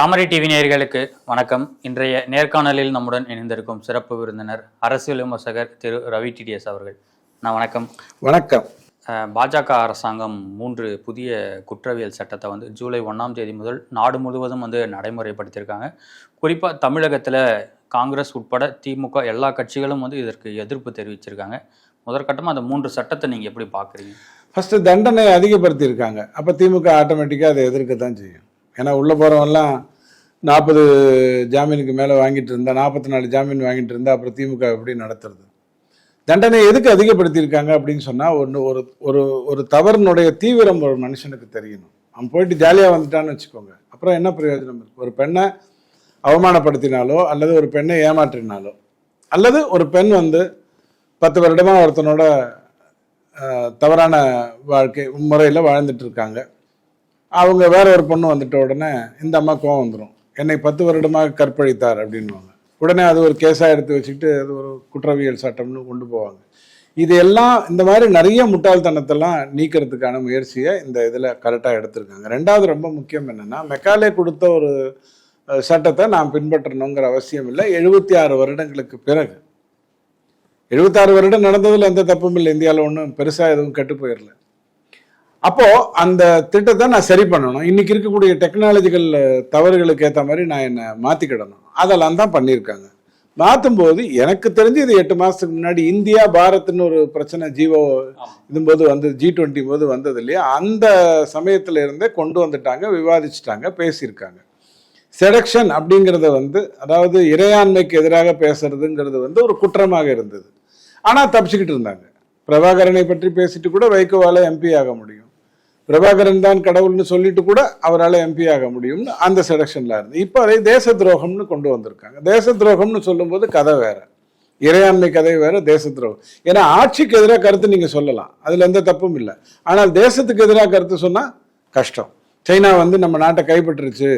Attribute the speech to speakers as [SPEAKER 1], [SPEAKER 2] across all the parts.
[SPEAKER 1] தாமரை TV நேயர்களுக்கு வணக்கம். இன்றைய நேர்காணலில் நம்முடன் இணைந்திருக்கும் சிறப்பு விருந்தினர் அரசியல் விமர்சகர் திரு ரவி டிடிஎஸ் அவர்கள். நான் வணக்கம்.
[SPEAKER 2] வணக்கம்.
[SPEAKER 1] பாஜக அரசாங்கம் மூன்று புதிய குற்றவியல் சட்டத்தை வந்து ஜூலை ஒன்றாம் தேதி முதல் நாடு முழுவதும் வந்து நடைமுறைப்படுத்தியிருக்காங்க. குறிப்பாக தமிழகத்தில் காங்கிரஸ் உட்பட திமுக எல்லா கட்சிகளும் வந்து இதற்கு எதிர்ப்பு தெரிவிச்சிருக்காங்க. முதற்கட்டமாக அந்த மூன்று சட்டத்தை நீங்கள் எப்படி பார்க்குறீங்க
[SPEAKER 2] ஃபர்ஸ்ட் தண்டனை அதிகப்படுத்தியிருக்காங்க. அப்போ திமுக ஆட்டோமேட்டிக்காக அதை எதிர்க்க தான் செய்யும். ஏன்னா உள்ளே போகிறவெல்லாம் நாற்பது ஜாமீனுக்கு மேலே வாங்கிட்டு இருந்தா நாற்பத்தி நாலு ஜாமீன் வாங்கிட்டு இருந்தா அப்புறம் திமுக எப்படி நடத்துறது? தண்டனை எதுக்கு அதிகப்படுத்தியிருக்காங்க அப்படின்னு சொன்னால் ஒன்று ஒரு ஒரு ஒரு தவறினுடைய தீவிரம் ஒரு மனுஷனுக்கு தெரியணும். அவன் போயிட்டு ஜாலியாக வந்துட்டான்னு வச்சுக்கோங்க. அப்புறம் என்ன பிரயோஜனம் இருக்கு? ஒரு பெண்ணை அவமானப்படுத்தினாலோ அல்லது ஒரு பெண்ணை ஏமாற்றினாலோ அல்லது ஒரு பெண் வந்து பத்து வருடமா ஒருத்தனோட தவறான வாழ்க்கை முறையில் வாழ்ந்துட்டு இருக்காங்க. அவங்க வேற ஒரு பொண்ணு வந்துட்ட உடனே இந்த அம்மா கோவம் வந்துடும் என்னை பத்து வருடமாக கற்பழித்தார் அப்படின்வாங்க உடனே அது ஒரு கேஸாக எடுத்து வச்சுக்கிட்டு அது ஒரு குற்றவியல் சட்டம்னு கொண்டு போவாங்க. இது எல்லாம் இந்த மாதிரி நிறைய முட்டாள்தனத்தெல்லாம் நீக்கிறதுக்கான முயற்சியை இந்த இதில் கரெக்டாக எடுத்திருக்காங்க. ரெண்டாவது ரொம்ப முக்கியம் என்னென்னா மெக்காலே கொடுத்த ஒரு சட்டத்தை நாம் பின்பற்றணுங்கிற அவசியம் இல்லை. எழுபத்தி ஆறு வருடங்களுக்கு பிறகு. எழுபத்தாறு வருடம் நடந்ததில் எந்த தப்பும் இல்லை. இந்தியாவில் ஒன்றும் பெருசாக எதுவும் கெட்டு போயிடல. அப்போ அந்த திட்டத்தை நான் சரி பண்ணணும். இன்னைக்கு இருக்கக்கூடிய டெக்னாலஜிக்கல் தவறுகளுக்கு ஏற்ற மாதிரி நான் என்னை மாத்திக்கிடணும். அதெல்லாம் தான் பண்ணியிருக்காங்க. மாற்றும் போது எனக்கு தெரிஞ்சு இது எட்டு மாதத்துக்கு முன்னாடி இந்தியா பாரத்னு ஒரு பிரச்சனை ஜீவோ இதும்போது வந்து ஜி டுவெண்ட்டி போது வந்தது இல்லையா? அந்த சமயத்தில் இருந்தே கொண்டு வந்துட்டாங்க விவாதிச்சுட்டாங்க பேசியிருக்காங்க. செடக்ஷன் அப்படிங்கிறத வந்து அதாவது இறையாண்மைக்கு எதிராக பேசுறதுங்கிறது வந்து ஒரு குற்றமாக இருந்தது. ஆனால் தப்பிச்சுக்கிட்டு இருந்தாங்க. பிரபாகரனை பற்றி பேசிட்டு கூட வைகோவால எம்பி ஆக முடியும். பிரபாகரன் தான் கடவுள்னு சொல்லிட்டு கூட அவரால் எம்பி ஆக முடியும்னு அந்த செலெக்ஷனில் இருந்து. இப்போ அதை தேச துரோகம்னு கொண்டு வந்திருக்காங்க. தேச துரோகம்னு சொல்லும்போது கதை வேற. இறையாண்மை கதை வேற தேச துரோகம் ஏன்னா ஆட்சிக்கு எதிராக கருத்து நீங்கள் சொல்லலாம். அதில் எந்த தப்பும் இல்லை. ஆனால் தேசத்துக்கு எதிராக கருத்து சொன்னால் கஷ்டம். சைனா வந்து நம்ம நாட்டை கைப்பற்றுச்சு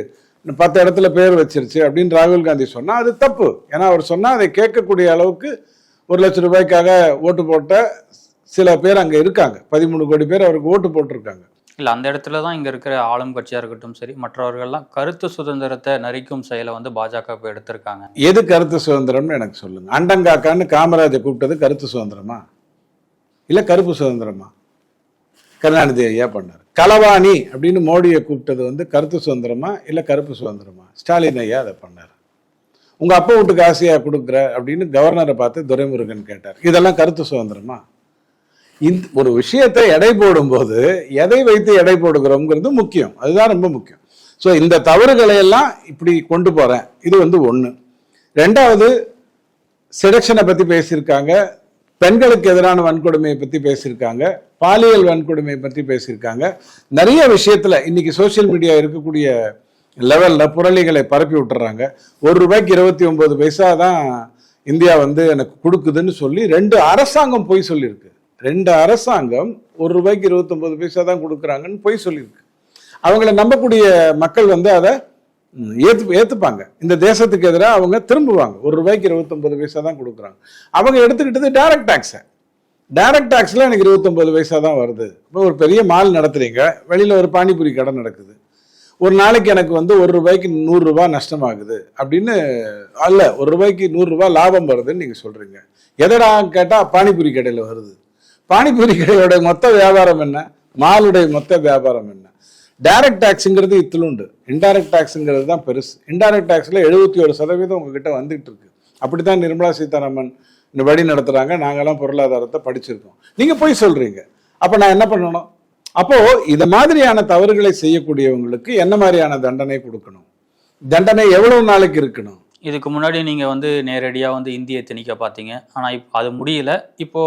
[SPEAKER 2] பத்து இடத்துல பேர் வச்சிருச்சு அப்படின்னு ராகுல் காந்தி சொன்னால் அது தப்பு. ஏன்னா அவர் சொன்னால் அதை கேட்கக்கூடிய அளவுக்கு ஒரு லட்சம் ரூபாய்க்காக ஓட்டு போட்ட சில பேர் அங்கே இருக்காங்க. பதிமூணு கோடி பேர் அவருக்கு ஓட்டு போட்டிருக்காங்க.
[SPEAKER 1] இல்லை அந்த இடத்துல தான் இங்கே இருக்கிற ஆளும் கட்சியாக இருக்கட்டும் சரி மற்றவர்கள்லாம் கருத்து சுதந்திரத்தை நரிக்கும் செயலை வந்து பாஜக இப்போ எடுத்திருக்காங்க.
[SPEAKER 2] எது கருத்து சுதந்திரம்னு எனக்கு சொல்லுங்க. அண்டங்காக்கான்னு காமராஜை கூப்பிட்டது கருத்து சுதந்திரமா? இல்லை கருப்பு சுதந்திரமா? கருணாநிதி ஐயா பண்ணார். களவாணி அப்படின்னு மோடியை கூப்பிட்டது வந்து கருத்து சுதந்திரமா இல்லை கருப்பு சுதந்திரமா? ஸ்டாலின் ஐயா அதை பண்ணார். உங்கள் அப்பா வீட்டுக்கு ஆசையாக கொடுக்குற அப்படின்னு கவர்னரை பார்த்து துரைமுருகன் கேட்டார். இதெல்லாம் கருத்து சுதந்திரமா? இந்த ஒரு விஷயத்தை எடை போடும்போது எதை வைத்து எடை போடுகிறோங்கிறது முக்கியம். அதுதான் ரொம்ப முக்கியம். ஸோ இந்த தவறுகளை எல்லாம் இப்படி கொண்டு போகிறேன் இது வந்து ஒன்று ரெண்டாவது செலெக்ஷனை பற்றி பேசியிருக்காங்க. பெண்களுக்கு எதிரான வன்கொடுமையை பற்றி பேசியிருக்காங்க. பாலியல் வன்கொடுமையை பற்றி பேசியிருக்காங்க. நிறைய விஷயத்தில் இன்னைக்கு சோஷியல் மீடியா இருக்கக்கூடிய லெவலில் புரளிகளை பரப்பி விட்டுறாங்க. ஒரு ரூபாய்க்கு இருபத்தி ஒன்பது பைசா தான் இந்தியா வந்து எனக்கு கொடுக்குதுன்னு சொல்லி ரெண்டு அரசாங்கம் பொய் சொல்லியிருக்கு. ரெண்டு அரசாங்கம் ஒரு ரூபாய்க்கு இருபத்தொன்பது பைசா தான் கொடுக்குறாங்கன்னு பொய் சொல்லியிருக்கு. அவங்கள நம்பக்கூடிய மக்கள் வந்து அதை ஏத்து ஏத்துப்பாங்க. இந்த தேசத்துக்கு எதிராக அவங்க திரும்புவாங்க. ஒரு ரூபாய்க்கு இருபத்தொன்பது பைசா தான் கொடுக்குறாங்க. அவங்க எடுத்துக்கிட்டது டைரக்ட் டாக்ஸை டைரக்ட் டேக்ஸில் எனக்கு இருபத்தொம்பது பைசா தான் வருது. இப்போ ஒரு பெரிய மால் நடத்துறீங்க. வெளியில் ஒரு பானிபூரி கடை நடக்குது. ஒரு நாளைக்கு எனக்கு வந்து ஒரு ரூபாய்க்கு நூறுரூவா நஷ்டமாகுது அப்படின்னு அல்ல ஒரு ரூபாய்க்கு நூறுரூவா லாபம் வருதுன்னு நீங்கள் சொல்கிறீங்க எதடா கேட்டால் பானிபூரி கடையில் வருது. பானிபூரி கடையோட மொத்த வியாபாரம் என்ன? மாலுடைய மொத்த வியாபாரம் என்ன? டைரக்ட் டாக்ஸுங்கிறது இத்திலுண்டு இன்டைரக்ட் டேக்ஸுங்கிறது தான் பெருசு. இன்டைரக்ட் டேக்ஸில் எழுபத்தி ஒரு சதவீதம் உங்ககிட்ட வந்துட்டு இருக்கு. அப்படித்தான் நிர்மலா சீதாராமன் இந்த வழி நடத்துகிறாங்க நாங்களாம் பொருளாதாரத்தை படிச்சிருக்கோம். நீங்கள் போய் சொல்கிறீங்க அப்போ நான் என்ன பண்ணணும்? அப்போது இது மாதிரியான தவறுகளை செய்யக்கூடியவங்களுக்கு என்ன மாதிரியான தண்டனை கொடுக்கணும்? தண்டனை எவ்வளவு நாளைக்கு இருக்கணும்?
[SPEAKER 1] இதுக்கு முன்னாடி நீங்கள் வந்து நேரடியாக வந்து இந்தியை திணிக்க பார்த்தீங்க. ஆனால் இப்போ அது முடியல. இப்போ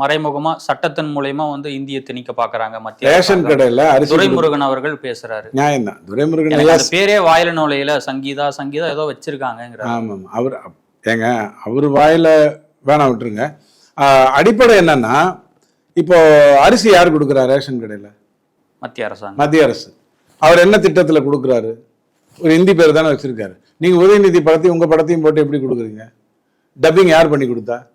[SPEAKER 1] மறைமுகமாக சட்டத்தின் மூலயமா வந்து இந்தியை திணிக்க பார்க்குறாங்க மத்திய
[SPEAKER 2] ரேஷன். கடையில
[SPEAKER 1] துரைமுருகன் அவர்கள் பேசுறாரு.
[SPEAKER 2] நியாயம்தான் துரைமுருகன்
[SPEAKER 1] எனக்கு
[SPEAKER 2] ஐயா
[SPEAKER 1] அந்த பேரே வாயில நுழையில. சங்கீதா சங்கீதா ஏதோ வச்சிருக்காங்கிறாரு
[SPEAKER 2] ஆமாம். அவர் ஏங்க அவர் வாயில வேணாம் விட்டுருங்க. அடிப்படை என்னன்னா இப்போ அரிசி யார் கொடுக்குறா ரேஷன் கடையில?
[SPEAKER 1] மத்திய அரசாங்கம்.
[SPEAKER 2] மத்திய அரசு. அவர் என்ன திட்டத்துல கொடுக்குறாரு? ஒரு ஹிந்தி பேர் தானே வச்சிருக்காரு. நீங்க உதயநிதி படத்தையும் உங்க படத்தையும் போட்டு எப்படி கொடுக்குறீங்க? டப்பிங் யார் பண்ணி கொடுத்தா?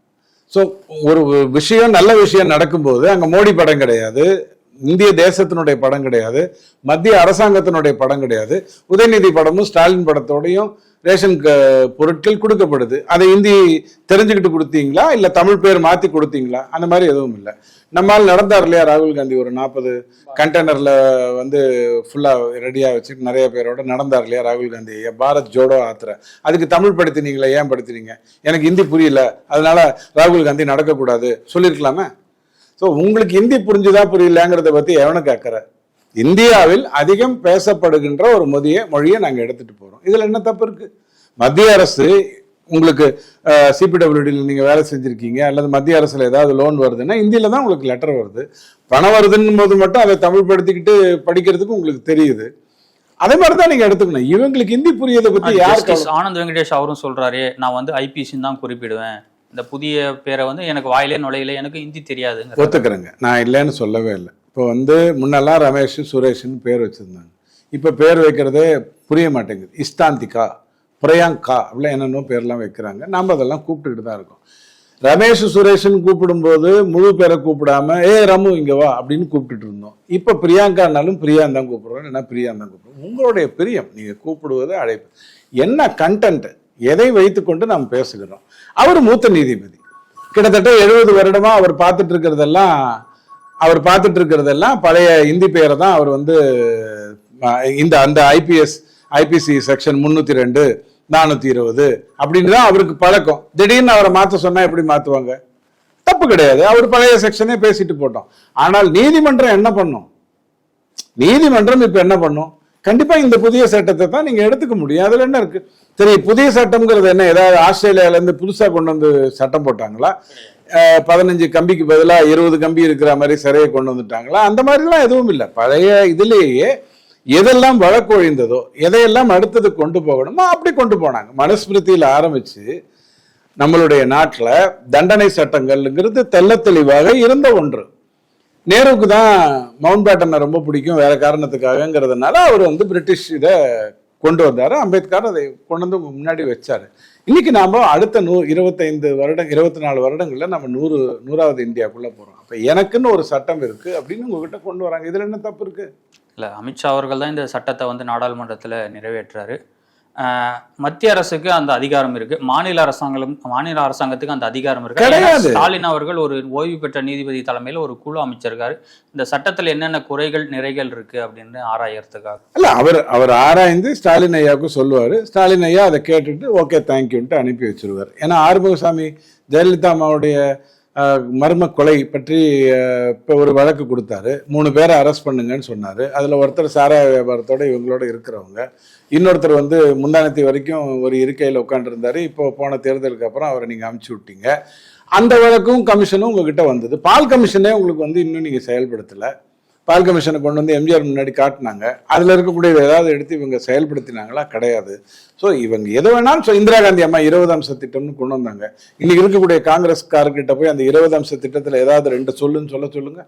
[SPEAKER 2] ஸோ ஒரு விஷயம் நல்ல விஷயம் நடக்கும்போது அங்கே மோடி படம் கிடையாது. இந்திய தேசத்தினுடைய படம் கிடையாது. மத்திய அரசாங்கத்தினுடைய படம் கிடையாது. உதயநிதி படமும் ஸ்டாலின் படத்தோடையும் ரேஷன் க- பொருட்கள் கொடுக்கப்படுது. அதை இந்தி தெரிஞ்சுக்கிட்டு கொடுத்தீங்களா? இல்லை தமிழ் பேர் மாற்றி கொடுத்தீங்களா? அந்த மாதிரி எதுவும் இல்லை. நம்மால் நடந்தார் இல்லையா ராகுல் காந்தி? ஒரு நாற்பது கண்டெய்னர்ல வந்து ஃபுல்லா ரெடியா வச்சுட்டு நிறைய பேரோட நடந்தார் இல்லையா ராகுல் காந்தி? பாரத் ஜோடோ ஆத்திர அதுக்கு தமிழ் படுத்தினீங்களே ஏன் படுத்தினீங்க? எனக்கு ஹிந்தி புரியல. அதனால ராகுல் காந்தி நடக்கக்கூடாது. சொல்லியிருக்கலாமே? ஸோ உங்களுக்கு ஹிந்தி புரிஞ்சுதா புரியலங்கிறத பத்தி எவனுக்கு அக்கறை இந்தியாவில் அதிகம் பேசப்படுகின்ற ஒரு மொழியை மொழியை நாங்கள் எடுத்துட்டு போறோம். இதுல என்ன தப்பு இருக்கு? மத்திய அரசு உங்களுக்கு சிபிடபிள்யூடியில் நீங்க வேலை செஞ்சிருக்கீங்க அல்லது மத்திய அரசுல ஏதாவது லோன் வருதுன்னா இந்தியில தான் உங்களுக்கு லெட்டர் வருது. பணம் வருதுன்னும் போது மட்டும் அதை தமிழ் படுத்திக்கிட்டு படிக்கிறதுக்கு உங்களுக்கு தெரியுது. அதே மாதிரி தான் நீங்க எடுத்துக்கணும். இவங்களுக்கு ஹிந்தி புரியதை பத்தி யார்
[SPEAKER 1] ஆனந்த் வெங்கடேஷ் அவரும் சொல்றாரு நான் வந்து ஐபிசின்னு தான் குறிப்பிடுவேன். இந்த புதிய பேரை வந்து எனக்கு வாயிலே நுழையில எனக்கு ஹிந்தி தெரியாதுங்க
[SPEAKER 2] ஒத்துக்கிறேங்க. நான் இல்லைன்னு சொல்லவே இல்லை. இப்போ வந்து முன்னெல்லாம் ரமேஷ் சுரேஷ்னு பேர் வச்சிருந்தாங்க. இப்போ பேர் வைக்கிறதே புரிய மாட்டேங்குது. இஸ்தாந்திகா பிரியங்கா அப்படிலாம் என்னென்னோ பேர்லாம் வைக்கிறாங்க. நம்ம அதெல்லாம் கூப்பிட்டுக்கிட்டு தான் இருக்கோம். ரமேஷ் சுரேஷ்னு கூப்பிடும்போது முழு பேரை கூப்பிடாம ஏ ரமு இங்கே வா அப்படின்னு கூப்பிட்டுட்டு இருந்தோம். இப்போ பிரியாங்கானாலும் பிரியான் தான் கூப்பிடுறோம். என்ன பிரியான் தான் கூப்பிடுறோம். உங்களுடைய பிரியம் நீங்கள் கூப்பிடுவது அழைப்பு. என்ன கண்டென்ட் எதை வைத்துக்கொண்டு நாம் பேசுகிறோம்? அவர் மூத்த நீதிபதி. கிட்டத்தட்ட எழுபது வருடமா அவர் பார்த்துட்டு இருக்கிறதெல்லாம் அவர் பார்த்துட்டு இருக்கிறதெல்லாம் பழைய இந்தி பெயரை தான் அவர் வந்து இந்த அந்த ஐபிஎஸ் ஐபிசி செக்ஷன் முன்னூற்றி ரெண்டு நானூத்தி இருபது. அப்படின்னு தான் அவருக்கு பழக்கம். திடீர்னு அவரை மாத்த சொன்னா எப்படி மாத்துவாங்க? தப்பு கிடையாது. அவர் பழைய செக்ஷனே பேசிட்டு போட்டோம். ஆனால் நீதிமன்றம் என்ன பண்ணும்? நீதிமன்றம் இப்ப என்ன பண்ணும்? கண்டிப்பா இந்த புதிய சட்டத்தை தான் நீங்க எடுத்துக்க முடியும். அதுல என்ன இருக்கு? சரி புதிய சட்டம்ங்கிறது என்ன? ஏதாவது ஆஸ்திரேலியால இருந்து புதுசா கொண்டு வந்து சட்டம் போட்டாங்களா? பதினஞ்சு கம்பிக்கு பதிலா இருபது கம்பி இருக்கிற மாதிரி சிறையை கொண்டு வந்துட்டாங்களா? அந்த மாதிரிலாம் எதுவும் இல்லை. பழைய இதுலேயே எதெல்லாம் வழக்கொழிந்ததோ எதையெல்லாம் அடுத்தது கொண்டு போகணுமோ அப்படி கொண்டு போனாங்க. மனுஸ்மிருதியில் ஆரம்பிச்சு நம்மளுடைய நாட்டில் தண்டனை சட்டங்கள்ங்கிறது தெள்ளத்தெளிவாக இருந்த ஒன்று. நேருவுக்கு தான் மவுண்ட் பேட்டனை ரொம்ப பிடிக்கும் வேற காரணத்துக்காகங்கிறதுனால அவர் வந்து பிரிட்டிஷ் இதை கொண்டு வந்தார். அம்பேத்கர் அதை கொண்டு வந்து முன்னாடி வச்சார். இன்னைக்கு நாம் அடுத்த நூ இருபத்தைந்து வருடம் இருபத்தி நாலு வருடங்களில் நம்ம நூறு நூறாவது இந்தியாக்குள்ளே போகிறோம் அப்போ எனக்குன்னு ஒரு சட்டம் இருக்குது அப்படின்னு உங்ககிட்ட கொண்டு வராங்க. இதில் என்ன தப்பு இருக்குது
[SPEAKER 1] இல்ல அமித்ஷா அவர்கள் தான் இந்த சட்டத்தை வந்து நாடாளுமன்றத்துல நிறைவேற்றுறாரு. மத்திய அரசுக்கு அந்த அதிகாரம் இருக்கு. மாநில அரசாங்கம் மாநில அரசாங்கத்துக்கு அந்த அதிகாரம் இருக்கு. ஸ்டாலின் அவர்கள் ஒரு ஓய்வு பெற்ற நீதிபதி தலைமையில ஒரு குழு அமைச்சிருக்காரு. இந்த சட்டத்துல என்னென்ன குறைகள் நிறைகள் இருக்கு அப்படின்னு ஆராயறதுக்காக.
[SPEAKER 2] இல்ல அவர் அவர் ஆராய்ந்து ஸ்டாலின் ஐயாவுக்கு சொல்லுவாரு. ஸ்டாலின் ஐயா அதை கேட்டுட்டு ஓகே தேங்க்யூன்ட்டு அனுப்பி வச்சிருவார். ஏன்னா ஆறுமுகசாமி ஜெயலலிதா அம்மாவுடைய மர்ம கொலை பற்றி இப்போ ஒரு வழக்கு கொடுத்தாரு. மூணு பேரை அரெஸ்ட் பண்ணுங்கன்னு சொன்னார். அதில் ஒருத்தர் சாராய வியாபாரத்தோட இவங்களோட இருக்கிறவங்க. இன்னொருத்தர் வந்து முந்தானத்தி வரைக்கும் ஒரு இருக்கையில் உட்காந்துருந்தாரு இப்போ போன தேர்தலுக்கு அப்புறம் அவரை நீங்கள் அமுச்சு விட்டீங்க. அந்த வழக்கும் கமிஷனும் உங்ககிட்ட வந்தது. பால் கமிஷனே உங்களுக்கு வந்து இன்னும் நீங்கள் செயல்படுத்தலை. பால் கமிஷனை கொண்டு வந்து எம்ஜிஆர் முன்னாடி காட்டினாங்க. அதில் இருக்கக்கூடியது ஏதாவது எடுத்து இவங்க செயல்படுத்தினாங்களா? கிடையாது. ஸோ இவங்க எது வேணாலும் ஸோ இந்திரா காந்தி அம்மா இருபது அம்ச திட்டம்னு கொண்டு வந்தாங்க. இன்னைக்கு இருக்கக்கூடிய காங்கிரஸ்காரர்கிட்ட போய் அந்த இருபது அம்ச திட்டத்தில் ஏதாவது ரெண்டு சொல்லுன்னு சொல்ல சொல்லுங்க.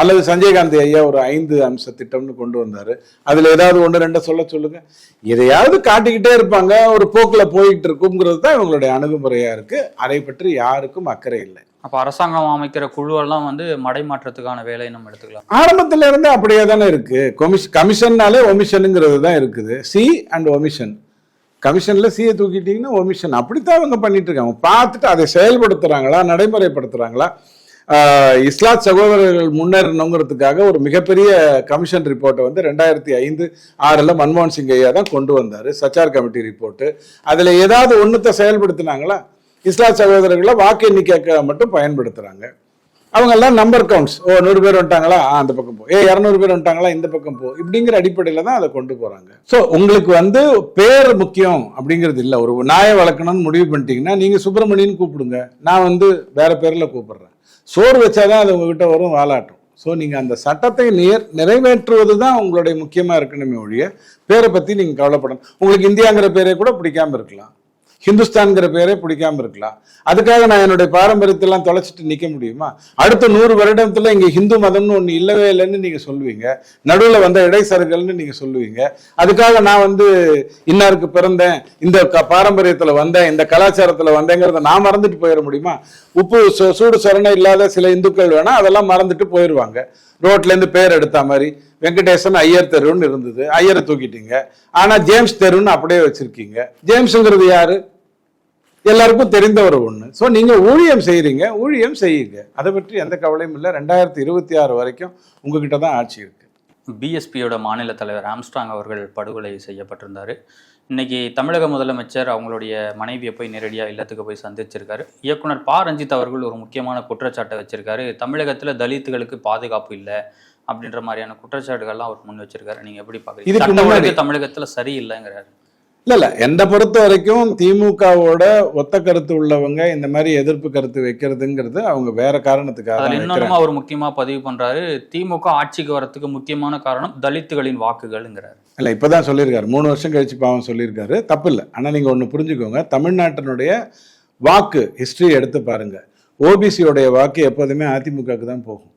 [SPEAKER 2] அல்லது சஞ்சய் காந்தி ஐயா ஒரு ஐந்து அம்ச திட்டம்னு கொண்டு வந்தார். அதில் ஏதாவது ஒன்று ரெண்டை சொல்ல சொல்லுங்க. எதையாவது காட்டிக்கிட்டே இருப்பாங்க. ஒரு போக்கில் போயிட்டு இருக்குங்கிறது தான் இவங்களுடைய அணுகுமுறையாக இருக்குது அதை பற்றி யாருக்கும் அக்கறை இல்லை.
[SPEAKER 1] அப்ப அரசாங்கம் அமைக்கிற குழுவெல்லாம் வந்து மடை மாற்றத்துக்கான வேலையை நம்ம எடுத்துக்கலாம்.
[SPEAKER 2] ஆரம்பத்துல இருந்து அப்படியே தானே இருக்கு. கொமிஷ் கமிஷன்னாலே ஒமிஷனுங்கிறது தான் இருக்குது. சி அண்ட் ஒமிஷன் கமிஷன்ல சியை தூக்கிட்டீங்கன்னா ஒமிஷன் அப்படித்தான் அவங்க பண்ணிட்டு இருக்காங்க. பார்த்துட்டு அதை செயல்படுத்துறாங்களா நடைமுறைப்படுத்துறாங்களா? இஸ்லாத் சகோதரர்கள் முன்னேறணுங்கிறதுக்காக ஒரு மிகப்பெரிய கமிஷன் ரிப்போர்ட்டை வந்து ரெண்டாயிரத்தி ஐந்து ஆறில் மன்மோகன் சிங் ஐயா தான் கொண்டு வந்தார். சச்சார் கமிட்டி ரிப்போர்ட்டு அதில் ஏதாவது ஒன்றுத்தை செயல்படுத்தினாங்களா? இஸ்லாம் சகோதரர்களை வாக்கு எண்ணிக்கைக்காக மட்டும் பயன்படுத்துறாங்க. அவங்க எல்லாம் நம்பர் கவுண்ட்ஸ் ஓ நூறு பேர் வந்துட்டாங்களா? அந்த பக்கம் போ. ஏ இரநூறு பேர் வந்துட்டாங்களா? இந்த பக்கம் போ. இப்படிங்கிற அடிப்படையில தான் அதை கொண்டு போறாங்க. ஸோ உங்களுக்கு வந்து பேர் முக்கியம் அப்படிங்கிறது இல்லை. ஒரு நாயை வளர்க்கணும்னு முடிவு பண்ணிட்டீங்கன்னா நீங்க சுப்பிரமணியன் கூப்பிடுங்க. நான் வந்து வேற பேர்ல கூப்பிடுறேன். சோறு வச்சாதான் அது உங்ககிட்ட வரும் வாலாட்டும். ஸோ நீங்கள் அந்த சட்டத்தை நேர் நிறைவேற்றுவது தான் உங்களுடைய முக்கியமாக இருக்கணுமே ஒழிய பேரை பற்றி நீங்கள் கவலைப்படணும். உங்களுக்கு இந்தியாங்கிற பேரே கூட பிடிக்காம இருக்கலாம். ஹிந்துஸ்தான்ங்கிற பேரே பிடிக்காம இருக்கலாம். அதுக்காக நான் என்னுடைய பாரம்பரியத்தெல்லாம் தொலைச்சிட்டு நிக்க முடியுமா? அடுத்த நூறு வருடத்துல இங்க ஹிந்து மதம்னு ஒண்ணு இல்லவே இல்லைன்னு நீங்க சொல்லுவீங்க. நடுவுல வந்த இடைசர்கள்னு நீங்க சொல்லுவீங்க. அதுக்காக நான் வந்து இன்னாருக்கு பிறந்தேன் இந்த க- பாரம்பரியத்துல வந்தேன் இந்த கலாச்சாரத்துல வந்தேங்கிறத நான் மறந்துட்டு போயிட முடியுமா? உப்பு சூடு சொரணை இல்லாத சில இந்துக்கள் வேணா அதெல்லாம் மறந்துட்டு போயிடுவாங்க ரோட்ல இருந்து பேர் எடுத்த மாதிரி. வெங்கடேசன் ஐயர் தெருன்னு இருந்தது. ஐயரை தூக்கிட்டீங்க. ஆனா ஜேம்ஸ் தெருன்னு அப்படியே வச்சிருக்கீங்க. ஜேம்ஸ்ங்கிறது யாரு? எல்லாருக்கும் தெரிந்த ஒரு ஒண்ணு. ஸோ நீங்க ஊழியம் செய்றீங்க ஊழியம் செய்யுங்க. அதை பற்றி எந்த கவலையும் இல்லை. ரெண்டாயிரத்தி இருபத்தி ஆறு வரைக்கும் உங்ககிட்ட தான் ஆட்சி இருக்கு.
[SPEAKER 1] பிஎஸ்பியோட மாநில தலைவர் ஆம்ஸ்ட்ராங் அவர்கள் படுகொலை செய்யப்பட்டிருந்தார். இன்னைக்கு தமிழக முதலமைச்சர் அவங்களுடைய மனைவியை போய் நேரடியாக இல்லத்துக்கு போய் சந்திச்சிருக்காரு. இயக்குனர் ப. ரஞ்சித் அவர்கள் ஒரு முக்கியமான குற்றச்சாட்டை வச்சிருக்காரு. தமிழகத்தில் தலித்துகளுக்கு பாதுகாப்பு இல்லை அப்படின்ற மாதிரியான குற்றச்சாட்டுகள்லாம் அவர் முன் வச்சிருக்காரு. நீங்க எப்படி ஒழுங்கு தமிழகத்துல சரியில்லைங்கிறாரு.
[SPEAKER 2] இல்ல இல்ல என்னை பொறுத்த வரைக்கும் திமுகவோட ஒத்த கருத்து உள்ளவங்க இந்த மாதிரி எதிர்ப்பு கருத்து வைக்கிறதுங்கிறது அவங்க வேற காரணத்துக்காக.
[SPEAKER 1] இன்னொன்னும் அவர் முக்கியமா பதிவு பண்றாரு திமுக ஆட்சிக்கு வரத்துக்கு முக்கியமான காரணம் தலித்துகளின் வாக்குகள்ங்கிறாரு.
[SPEAKER 2] இல்ல இப்பதான் சொல்லியிருக்காரு. மூணு வருஷம் கழிச்சு பாவம் சொல்லியிருக்காரு. தப்பு இல்லை ஆனா நீங்க ஒண்ணு புரிஞ்சுக்கோங்க. தமிழ்நாட்டினுடைய வாக்கு ஹிஸ்டரி எடுத்து பாருங்க. ஓபிசியோடைய வாக்கு எப்போதுமே அதிமுகவுக்கு தான் போகும்.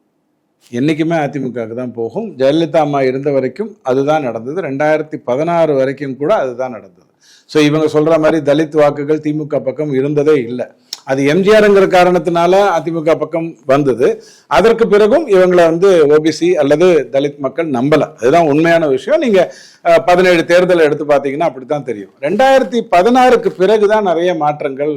[SPEAKER 2] என்றைக்குமே அதிமுகவுக்கு தான் போகும். ஜெயலலிதா அம்மா இருந்த வரைக்கும் அதுதான் நடந்தது. ரெண்டாயிரத்தி பதினாறு வரைக்கும் கூட அதுதான் நடந்தது. ஸோ இவங்க சொல்கிற மாதிரி தலித் வாக்குகள் திமுக பக்கம் இருந்ததே இல்லை. அது எம்ஜிஆருங்கிற காரணத்தினால அதிமுக பக்கம் வந்தது. அதற்கு பிறகும் இவங்களை வந்து ஓபிசி அல்லது தலித் மக்கள் நம்பலை. அதுதான் உண்மையான விஷயம். நீங்கள் பதினேழு தேர்தல் எடுத்து பார்த்தீங்கன்னா அப்படித்தான் தெரியும். ரெண்டாயிரத்தி பதினாறுக்கு பிறகு தான் நிறைய மாற்றங்கள்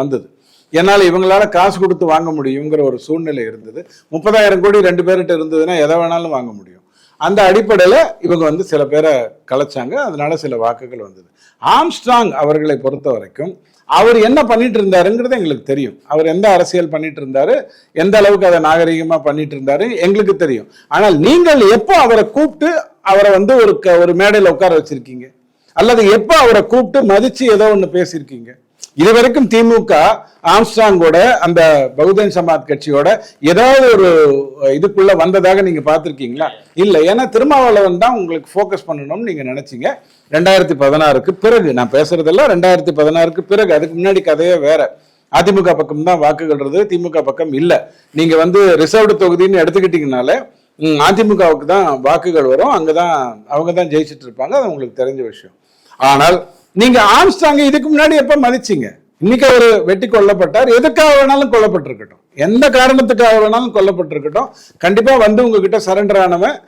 [SPEAKER 2] வந்தது. என்னால் இவங்களால காசு கொடுத்து வாங்க முடியுங்கிற ஒரு சூழ்நிலை இருந்தது. முப்பதாயிரம் கோடி ரெண்டு பேர்கிட்ட இருந்ததுன்னா எதை வேணாலும் வாங்க முடியும். அந்த அடிப்படையில் இவங்க வந்து சில பேரை கலைச்சாங்க. அதனால சில வாக்குகள் வந்தது. ஆம்ஸ்ட்ராங் அவர்களை பொறுத்த வரைக்கும் அவர் என்ன பண்ணிட்டு இருந்தாருங்கிறது எங்களுக்கு தெரியும். அவர் எந்த அரசியல் பண்ணிட்டு இருந்தாரு எந்த அளவுக்கு அதை நாகரிகமாக பண்ணிட்டு இருந்தாரு எங்களுக்கு தெரியும். ஆனால் நீங்கள் எப்போ அவரை கூப்பிட்டு அவரை வந்து ஒரு க- ஒரு மேடையில் உட்கார வச்சிருக்கீங்க? அல்லது எப்போ அவரை கூப்பிட்டு மதிச்சு ஏதோ ஒன்று பேசியிருக்கீங்க? இது வரைக்கும் திமுக ஆம்ஸ்டாங்கோட அந்த பகுஜன் சமாஜ் கட்சியோட ஏதாவது ஒரு இதுக்குள்ள வந்ததாக நீங்க பார்த்துருக்கீங்களா? இல்ல ஏன்னா திருமாவளவன் தான் உங்களுக்கு ஃபோக்கஸ் பண்ணணும்னு நீங்க நினைச்சீங்க. ரெண்டாயிரத்தி பதினாறுக்கு பிறகு நான் பேசுறதெல்லாம் ரெண்டாயிரத்தி பதினாறுக்கு பிறகு அதுக்கு முன்னாடி கதையே வேற. அதிமுக பக்கம் தான் வாக்குகள் திமுக பக்கம் இல்ல. நீங்க வந்து ரிசர்வ்டு தொகுதின்னு எடுத்துக்கிட்டீங்கனால அதிமுகவுக்கு தான் வாக்குகள் வரும். அங்கதான் அவங்க தான் ஜெயிச்சுட்டு இருப்பாங்க அது உங்களுக்கு தெரிஞ்ச விஷயம். ஆனால் நீங்க ஆம்ஸ்டாங்க இதுக்கு முன்னாடி எப்ப மதிச்சீங்க? இன்னைக்கு அவர் வெட்டி கொல்லப்பட்டார். எதுக்காக வேணாலும் கொல்லப்பட்டிருக்கட்டும். எந்த காரணத்துக்காக வேணாலும் கொல்லப்பட்டிருக்கட்டும். கண்டிப்பா வந்து உங்ககிட்ட சரண்டர் ஆனவன்